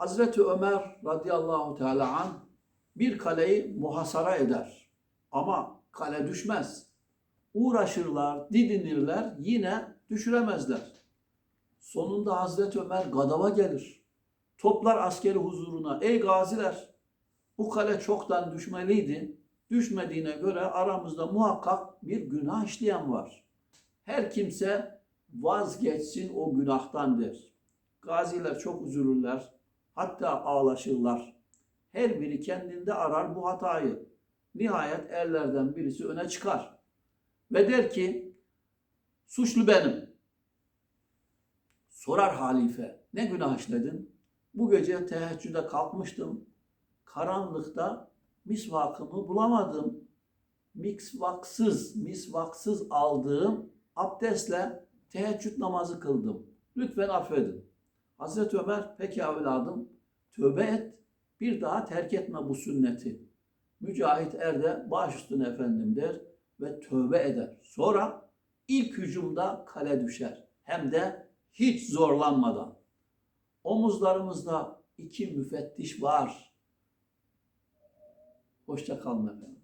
Hazreti Ömer radıyallahu teala an bir kaleyi muhasara eder. Ama kale düşmez. Uğraşırlar, didinirler, yine düşüremezler. Sonunda Hazreti Ömer gadaba gelir. Toplar askeri huzuruna. Ey gaziler! Bu kale çoktan düşmeliydi. Düşmediğine göre aramızda muhakkak bir günah işleyen var. Her kimse vazgeçsin o günahtan der. Gaziler çok üzülürler. Hatta ağlaşırlar. Her biri kendinde arar bu hatayı. Nihayet erlerden birisi öne çıkar. Ve der ki, suçlu benim. Sorar halife, ne günah işledin? Bu gece teheccüde kalkmıştım. Karanlıkta misvakımı bulamadım. Misvaksız, misvaksız aldığım abdestle teheccüd namazı kıldım. Lütfen affedin. Hazreti Ömer, peki evladım, tövbe et, bir daha terk etme bu sünneti. Mücahit Erde baş üstüne efendim der ve tövbe eder. Sonra ilk hücumda kale düşer. Hem de hiç zorlanmadan. Omuzlarımızda iki müfettiş var. Hoşça kalın efendim.